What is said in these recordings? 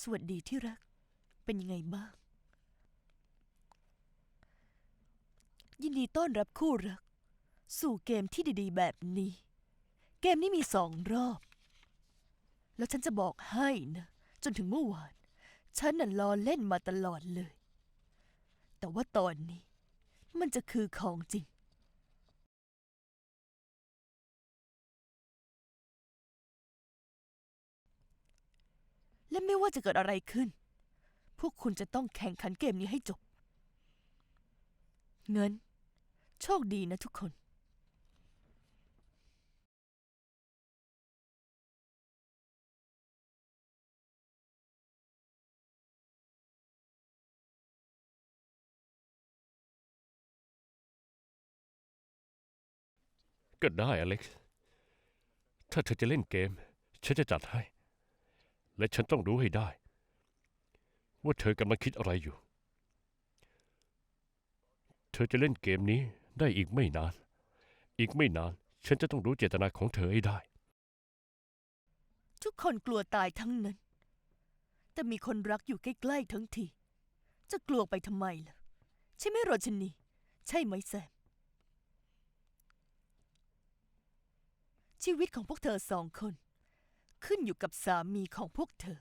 สวัสดีที่รัก เป็นยังไงบ้าง ยินดีต้อนรับคู่รัก สู่เกมที่ดีๆ แบบนี้ เกมนี้มีสองรอบ แล้วฉันจะบอกให้นะ จนถึงเมื่อวาน ฉันน่ะรอเล่นมาตลอดเลย แต่ว่าตอนนี้ มันจะคือของจริง และไม่ว่าจะเกิดอะไรขึ้น พวกคุณจะต้องแข่งขันเกมนี้ให้จบ เงิน โชคดีนะทุกคนก็ได้อเล็กซ์ ถ้าเธอจะเล่นเกม ฉันจะจัดให้ และฉันต้องรู้ให้ได้ ว่าเธอกำลังคิดอะไรอยู่ เธอจะเล่นเกมนี้ได้อีกไม่นาน อีกไม่นาน ฉันจะต้องรู้เจตนาของเธอให้ได้ ทุกคนกลัวตายทั้งนั้น แต่มีคนรักอยู่ใกล้ๆทั้งที จะกลัวไปทำไมล่ะ ใช่ไหมโรชนี ใช่ไหมแซม ชีวิตของพวกเธอสองคน ขึ้นอยู่กับสามีของพวกเธอ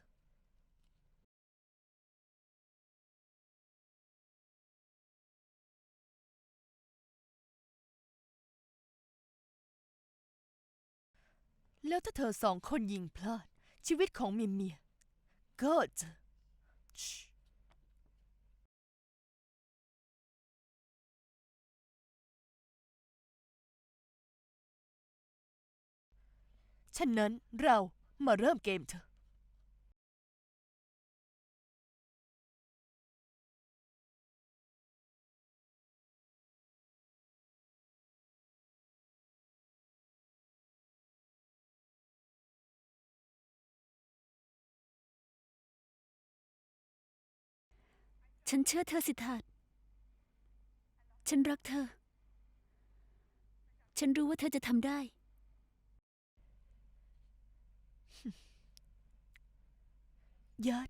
แล้วถ้าเธอสองคนยิงพลาด ชีวิตของเมียเมียก็จะฉะนั้นเรา มาเริ่มเกมเถอะฉันเชื่อเธอสิทาตฉันรักเธอ ฉันรู้ว่าเธอจะทำได้ ยัด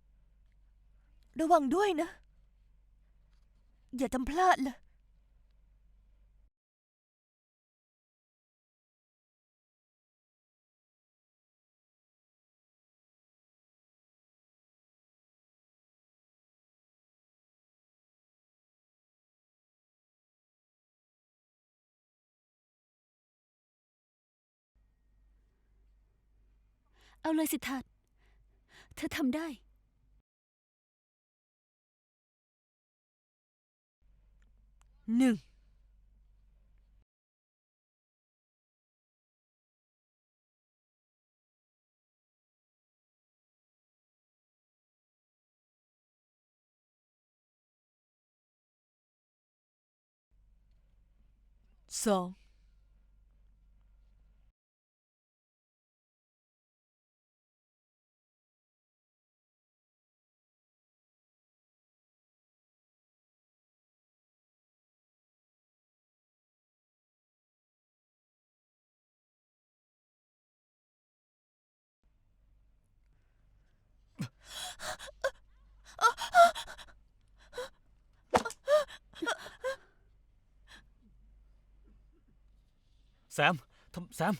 ระวังด้วยนะ อย่าทำพลาดล่ะเอาเลยสิทาต เธอทำได้ หนึ่ง สอง แซมทำแซม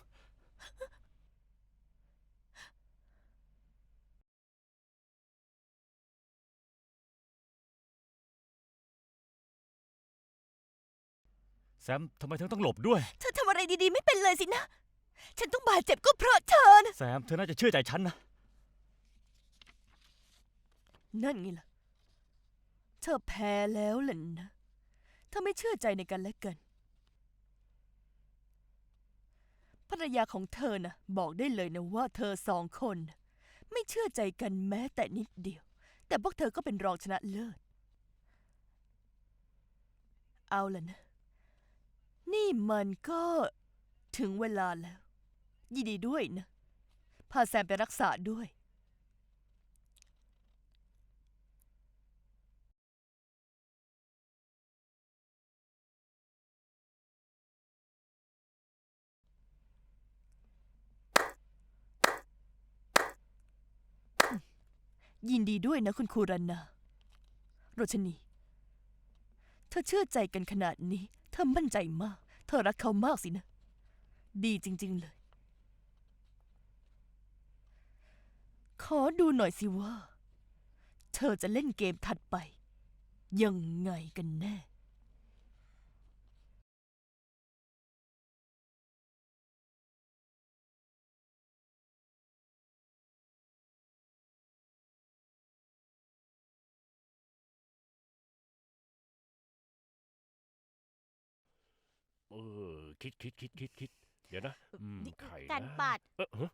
แซมทำไมเธอต้องหลบด้วย เธอทำอะไรดีๆ ไม่เป็นเลยสินะ ฉันต้องบาดเจ็บก็เพราะเธอนะ แซม เธอน่าจะเชื่อใจฉันนะ นั่นไงล่ะ เธอแพ้แล้วล่ะนะ เธอไม่เชื่อใจในกันและกันภรรยาของเธอนะบอกได้เลยนะว่าเธอสองคนนะไม่เชื่อใจกันแม้แต่นิดเดียว แต่พวกเธอก็เป็นรองชนะเลิศ เอาล่ะนะ นี่มันก็ถึงเวลาแล้ว ยินดีด้วยนะ พาแซมไปรักษาด้วย ยินดีด้วยนะคุณครูรันนาโรชนี เธอเชื่อใจกันขนาดนี้ เธอมั่นใจมาก เธอรักเขามากสินะ ดีจริง ๆ เลย ขอดูหน่อยสิว่า เธอจะเล่นเกมถัดไป ยังไงกันแน่ ออ คิดคิดคิดคิดคิดเดี๋ยวนะอืมนี่ใครการนะบาดเออฮะ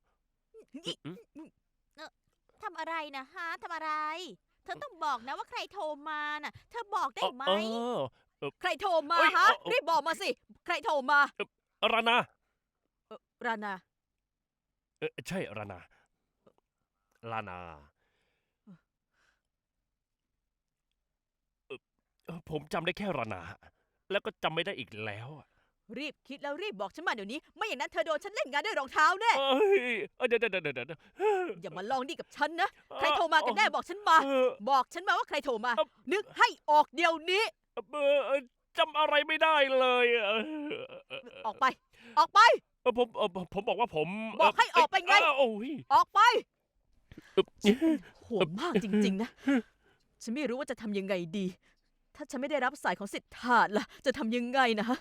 ทำอะไรนะฮะทำอะไร เธอต้องบอกนะว่าใครโทรมาน่ะ เธอบอกได้ไหมเออใครโทรมาเอ้ยฮะเอ้ารีบบอกมาสิ ใครโทรมารานารานาเออใช่รานาลานาเอ่อเอ่อผมจำได้แค่รานาแล้วก็จำไม่ได้อีกแล้วอะ รีบคิดแล้วรีบบอกฉันมาเดี๋ยวนี้ ไม่อย่างนั้นเธอโดนฉันเล่นงานด้วยรองเท้าแน่เอ้ยเอ้ยเดี๋ยวเดี๋ยวเดี๋ยวเดี๋ยวอย่ามาลองดีกับฉันนะ ใครโทรมากันแน่บอกฉันมา เออ บอกฉันมาว่าใครโทรมาเอ่อนึกให้ออกเดี๋ยวนี้ เออเออจำอะไรไม่ได้เลยอะออกไป ออกไป เออผมเออผมบอกว่าผมบอกให้ออกไปไง เโอ้ยออกไปเอ่อโหดมากจริง ๆ นะ ฉันไม่รู้ว่าจะทำยังไงดี ถ้าฉันไม่ได้รับสายของสิทธาตล่ะ จะทำยังไงนะฮะ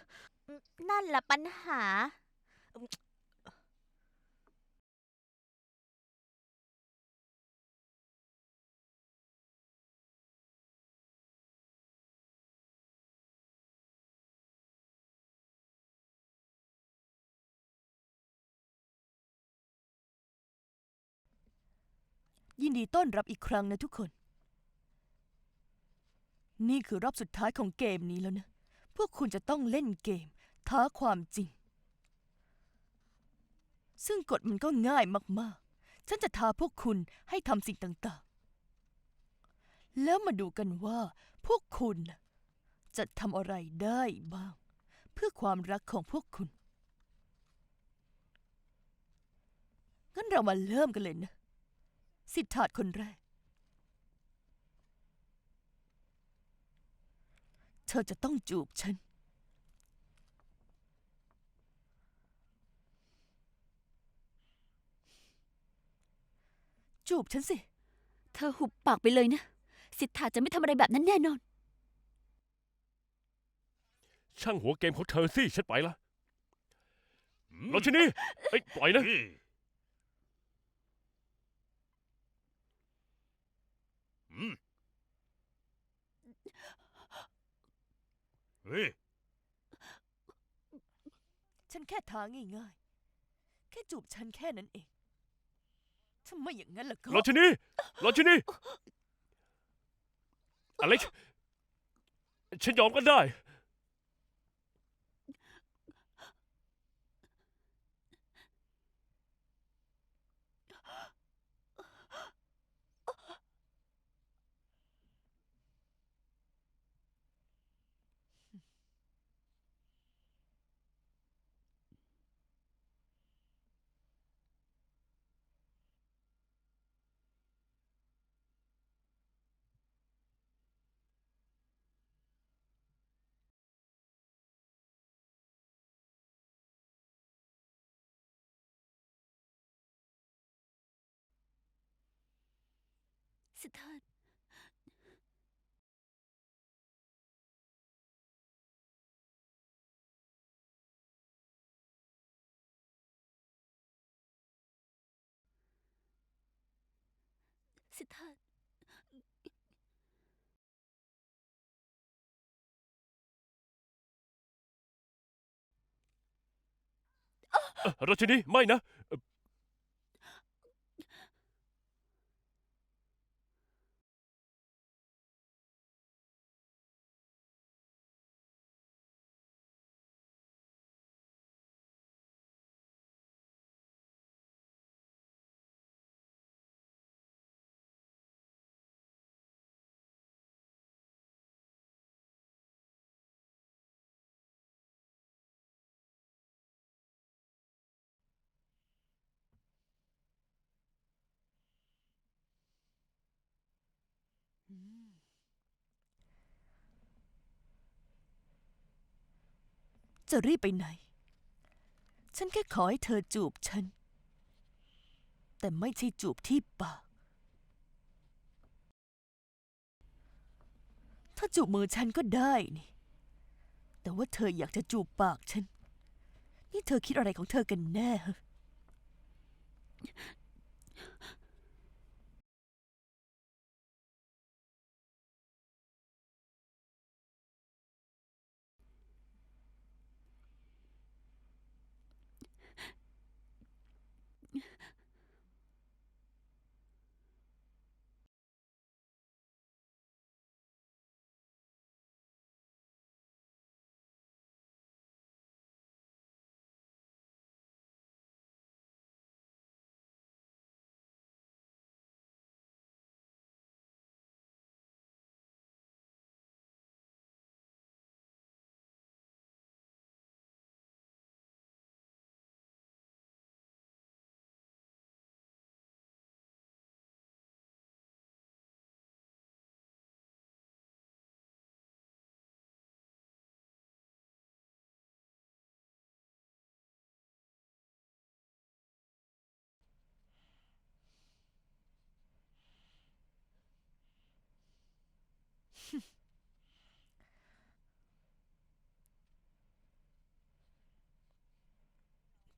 นั่นแหละปัญหายินดีต้อนรับอีกครั้งนะทุกคน นี่คือรอบสุดท้ายของเกมนี้แล้วนะ พวกคุณจะต้องเล่นเกม ท้าความจริง ซึ่งกฎมันก็ง่ายมากๆ ฉันจะท้าพวกคุณให้ทำสิ่งต่างๆ แล้วมาดูกันว่า พวกคุณจะทำอะไรได้บ้าง เพื่อความรักของพวกคุณ งั้นเรามาเริ่มกันเลยนะ สิทธาตคนแรก เธอจะต้องจูบฉัน จูบฉันสิ เธอหุบปากไปเลยนะ สิทธาจะไม่ทำอะไรแบบนั้นแน่นอน ช่างหัวเกมของเธอสิฉันไปละเราชนี่เอ้ยปล่อยนะ อืมเฮ้ย ฉันแค่ท้าง่ายๆ แค่จูบฉันแค่นั้นเอง ทำไมอย่างนั้นล่ะก็เราชนี่เราชนี่อเล็กซ์ฉันยอมก็ได้ สิทธาตสิทธาตราชนี่ไม่นะ จะรีบไปไหน ฉันแค่ขอให้เธอจูบฉัน แต่ไม่ใช่จูบที่ปาก ถ้าจูบมือฉันก็ได้นี่ แต่ว่าเธออยากจะจูบปากฉัน นี่เธอคิดอะไรของเธอกันแน่ฮะ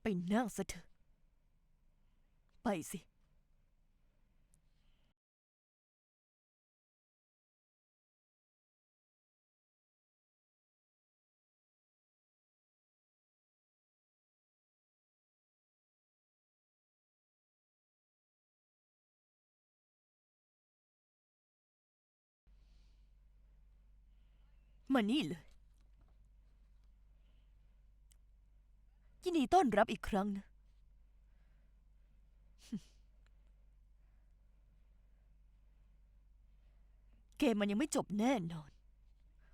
ไปนั่งซะเถอะ ไปสิ มานี่เลย ยินดีต้อนรับอีกครั้งนะ เกมมันยังไม่จบแน่นอน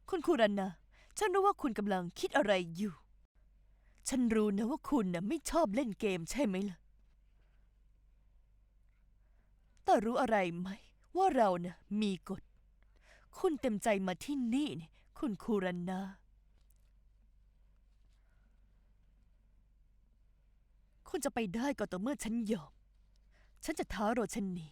คุณคูรันนะฉันรู้ว่าคุณกำลังคิดอะไรอยู่ ฉันรู้นะว่าคุณนะไม่ชอบเล่นเกมใช่ไหมล่ะ แต่รู้อะไรไหม ว่าเรานะมีกฎ คุณเต็มใจมาที่นี่นี่คุณคูรันนา คุณจะไปได้ก็ต่อเมื่อฉันยอม ฉันจะท้าโรชนี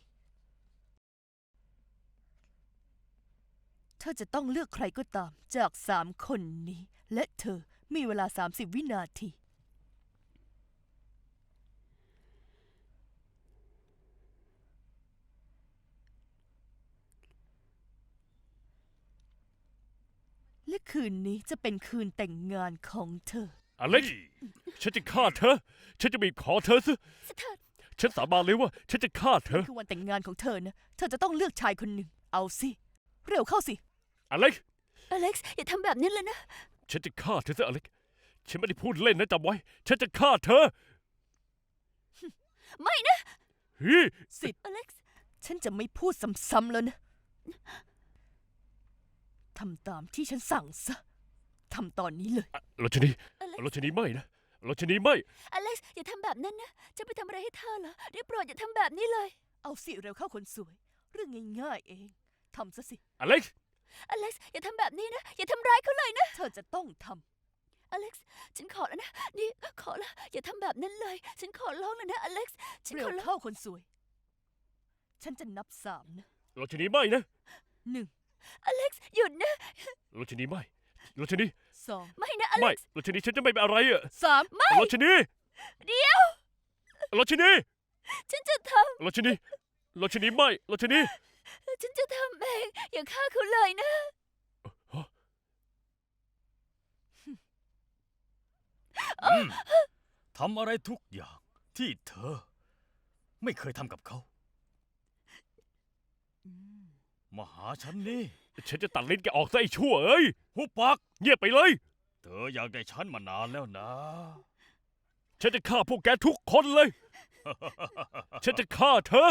เธอจะต้องเลือกใครก็ตามจากสามคนนี้ และเธอมีเวลา 30 วินาที และคืนนี้จะเป็นคืนแต่งงานของเธอ อเล็กซ์ฉันจะฆ่าเธอ ฉันจะบีบคอเธอซะสิทธาตฉันสาบานเลยว่า ฉันจะฆ่าเธอ คือวันแต่งงานของเธอนะ เธอจะต้องเลือกชายคนหนึ่ง เอาสิ เร็วเข้าสิอเล็กซ์อเล็กซ์อย่าทำแบบนี้เลยนะ ฉันจะฆ่าเธอซะอเล็กซ์ฉันไม่ได้พูดเล่นนะจำไว้ ฉันจะฆ่าเธอไม่นะเฮ้ยสิทธิ์อเล็กซ์ฉันจะไม่พูดซ้ำๆแล้วนะ ทำตามที่ฉันสั่งซะ ทำตอนนี้เลยโรชนีอเล็กโรซ์ชนีไม่นะโรชนีไม่ อเล็กซ์อย่าทำแบบนั้นนะจะไปทำอะไรให้เธอเหรอได้โปรดอย่าทำแบบนี้เลย เอาสิเร็วเข้าคนสวย เรื่องง่ายๆเองทำซะสิ อเล็กซ์อเล็กซ์อย่าทำแบบนี้นะ อย่าทำร้ายเขาเลยนะ เธอจะต้องทอเล็กซ์ฉันขอแล้วนะนี่ขอละอย่าทำแบบนั้นเลย ฉันขอร้องแล้วนะอเล็กซ์ฉัำนเร็ขวอร้องเข้าคนสวย ฉันจะนับสามนะโรชนีไม่นะหนึ่งอเล็กซ์หยุดนะโรชนีไม่โรชนีสองไม่นะอไม่เล็กซ์โรชนีฉันจะไม่เป็นอะไรอะสามโรชนีเดี๋ยวโรชนีฉันจะทโรชนีโรชนีไม่โรชนีำฉันจะทำเองอย่าฆ่าเขาเลยนะ อืมทำอะไรทุกอย่างที่เธอ ไม่เคยทำกับเขา มาหาฉันนี่ ฉันจะตัดลิ้นแกออกซะไอ้ชั่วเอ้ยหุบปักเงียบไปเลย เธออยากได้ฉันมานานแล้วนะ ฉันจะฆ่าพวกแกทุกคนเลย ฉันจะฆ่าเธอ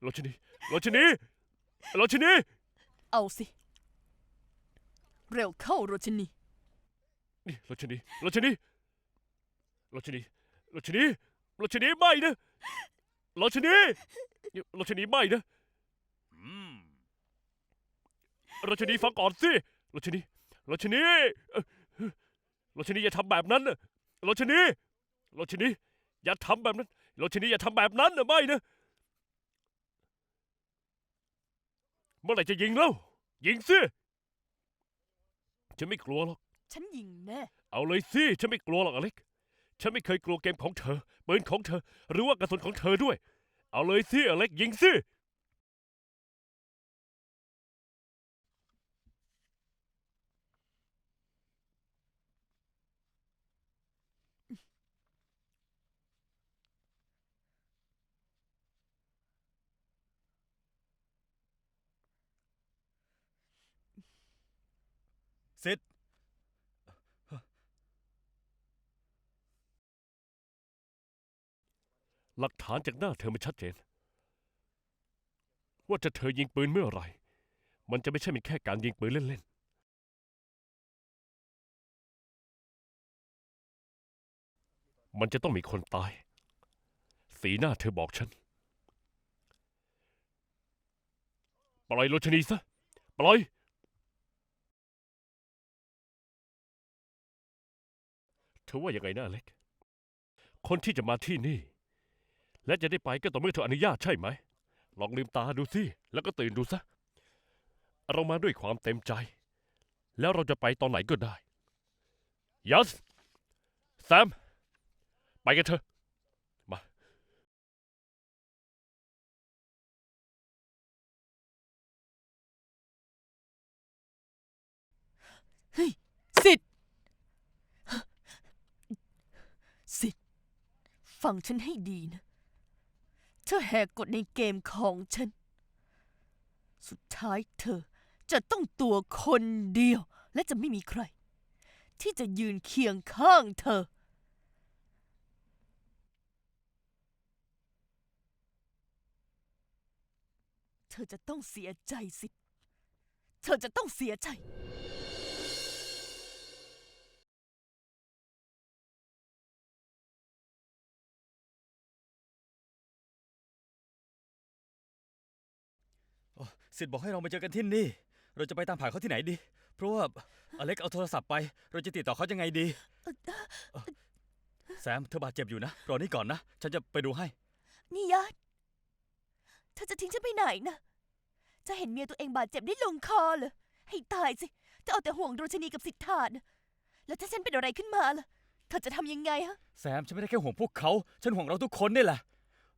โรชนีโรชนีโรชนีเอาสิ เร็วเข้าโรชนีนี่โรชนีโรชนีโรชนีโรชนีโรชนีไม่นะโรชนีโรชนีไม่นะ อืม ราชนีฟังก่อนสิราชนีราชนีเอ่อราชนีอย่าทำแบบนั้นนะราชนีราชนีอย่าทำแบบนั้นราชนีอย่าทำแบบนั้นนะไม่นะเมื่อไหร่จะยิงแล้วยิงสิฉันไม่กลัวหรอก ฉันยิงแน่ เอาเลยสิ ฉันไม่กลัวหรอกอเล็ก ฉันไม่เคยกลัวเกมของเธอปืนของเธอ หรือว่ากระสุนของเธอด้วย เอาเลยสิอเล็กยิงสิ หลักฐานจากหน้าเธอมันชัดเจน ว่าจะเธอยิงปืนเมื่อไหร่ มันจะไม่ใช่เป็นแค่การยิงปืนเล่นๆ มันจะต้องมีคนตาย สีหน้าเธอบอกฉัน ปล่อยโรชนีซะ ปล่อย เธอว่ายังไงนะอเล็ก คนที่จะมาที่นี่ และจะได้ไปก็ต่อเมื่อเธออนุญาตใช่ไหม ลองลืมตาดูสิ แล้วก็ตื่นดูซะ เรามาด้วยความเต็มใจ แล้วเราจะไปตอนไหนก็ได้ ยัสแซม ไปกันเถอะ มา เฮ้ยสิทธิ์สิทธิ์ฟังฉันให้ดีนะ ธอแหกกฎในเกมของฉัน สุดท้ายเธอจะต้องตัวคนเดียว และจะไม่มีใคร ที่จะยืนเคียงข้างเธอ เธอจะต้องเสียใจสิ เธอจะต้องเสียใจ ซิดบอกให้เรามาเจอกันที่นี่ เราจะไปตามผ่าเขาที่ไหนดี เพราะว่าอเล็กเอาโทรศัพท์ไป เราจะติดต่อเขายังไงดีเอ่อแซมเธอบาดเจ็บอยู่นะรอนี่ก่อนนะ ฉันจะไปดูให้ นี่ยอดเธอจะทิ้งฉันไปไหนนะ จะเห็นเมียตัวเองบาดเจ็บได้ลงคอเหรอ ให้ตายสิเธอเอาแต่ห่วงโรชนีกับสิทธานะแล้วถ้าฉันเป็นอะไรขึ้นมาล่ะ เธอจะทำยังไงฮะ แซมฉันไม่ได้แค่ห่วงพวกเขา ฉันห่วงเราทุกคนนี่แหละ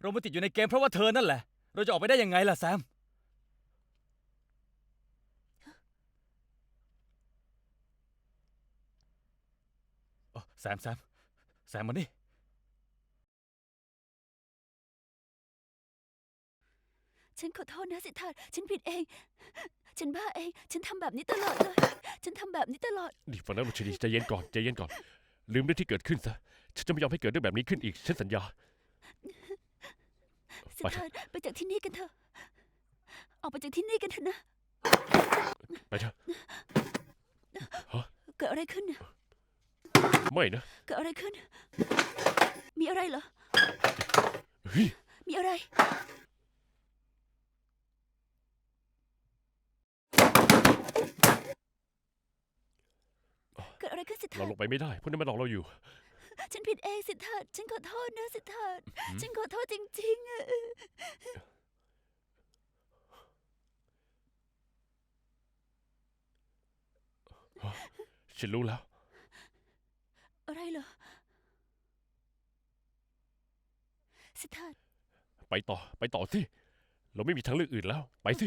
เรามาติดอยู่ในเกมเพราะว่าเธอนั่นแหละ เราจะออกไปได้ยังไงล่ะแซม เอ้อ แซมแซมแซมมานี่ ฉันขอโทษนะสิทธาฉันผิดเอง ฉันบ้าเอง ฉันทำแบบนี้ตลอดเลย ฉันทำแบบนี้ตลอด นี่ฟังนะโรชนีใจเย็นก่อนใจเย็นก่อน ลืมเรื่องที่เกิดขึ้นซะ ฉันจะไม่ยอมให้เกิดเรื่องแบบนี้ขึ้นอีก ฉันสัญญา สิไปทเถธาอะไปจากที่นี่กันเถอะ ออกไปจากที่นี่กันเถอะนะ ไปเถอะ เกิดอะไรขึ้นน่ะ ไม่นะ เกิดอะไรขึ้น มีอะไรเหรอ เฮ้ย มีอะไร เกิดอะไรขึ้นสิทเราธาลงไปไม่ได้พวกนี้มันหลอกเราอยู่ ฉันผิดเองสิทธาฉันขอโทษนะสิทธาฉันขอโทษจริงๆอะฉันรู้แล้ว อะไรเหรอ สิทธาไปต่อ ไปต่อสิ เราไม่มีทางเลือกอื่นแล้ว ไปสิ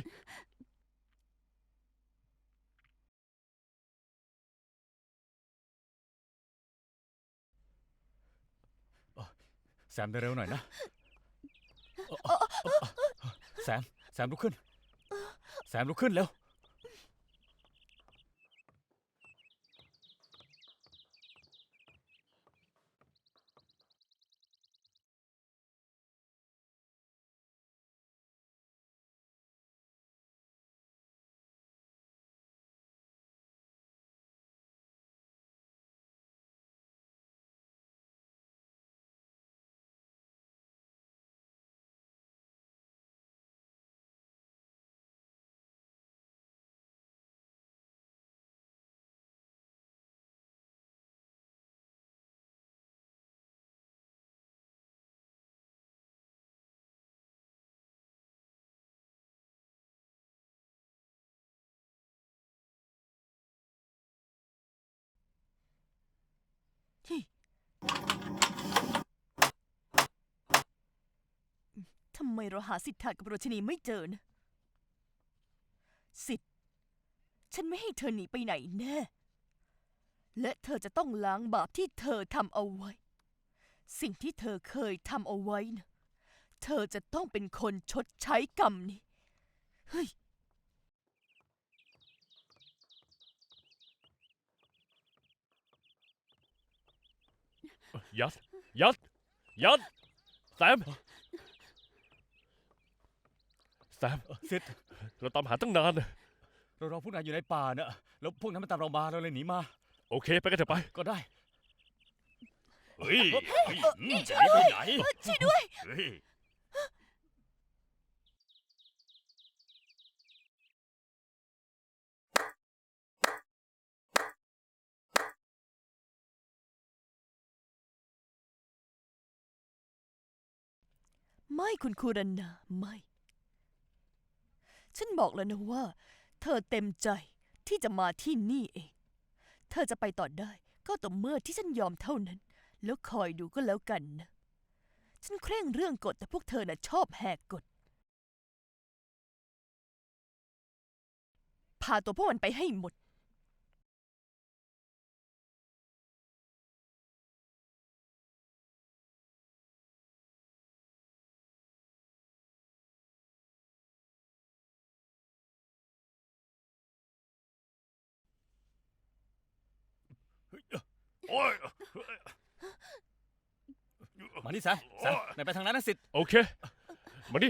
แซมเร็วๆหน่อยนะเอ่อเอ่อเอ่อแซม แซมลุกขึ้น แซมลุกขึ้นเร็ว ทำไมเราหาสิทธากับโรชนีไม่เจอนะ สิทธิ์ ฉันไม่ให้เธอหนีไปไหนแน่ และเธอจะต้องล้างบาปที่เธอทำเอาไว้ สิ่งที่เธอเคยทำเอาไว้นะ เธอจะต้องเป็นคนชดใช้กรรมนี้ เฮ้ยยัด ยัด ยัด แซม แซมซิดเราตามหาตั้งนานน่ะเรารอพวกนายอยู่ในป่าเนอะแล้วพวกนั้นมันตามเรามาเราเลยหนีมา โอเค ไปกันเถอะไป ก็ได้เฮ้ยนี่จะหนีไปไหนช่วยด้วยเฮ้ยไม่คุณคูรันนาไม่ ฉันบอกแล้วนะว่า เธอเต็มใจที่จะมาที่นี่เอง เธอจะไปต่อได้ก็ต่อเมื่อที่ฉันยอมเท่านั้น แล้วคอยดูก็แล้วกันนะ ฉันเคร่งเรื่องกฎแต่พวกเธอน่ะชอบแหกกฎ พาตัวพวกมันไปให้หมด ยมานี่แซมแซมนายไปทางนั้นนะสิทธิ์โอเค มาดิ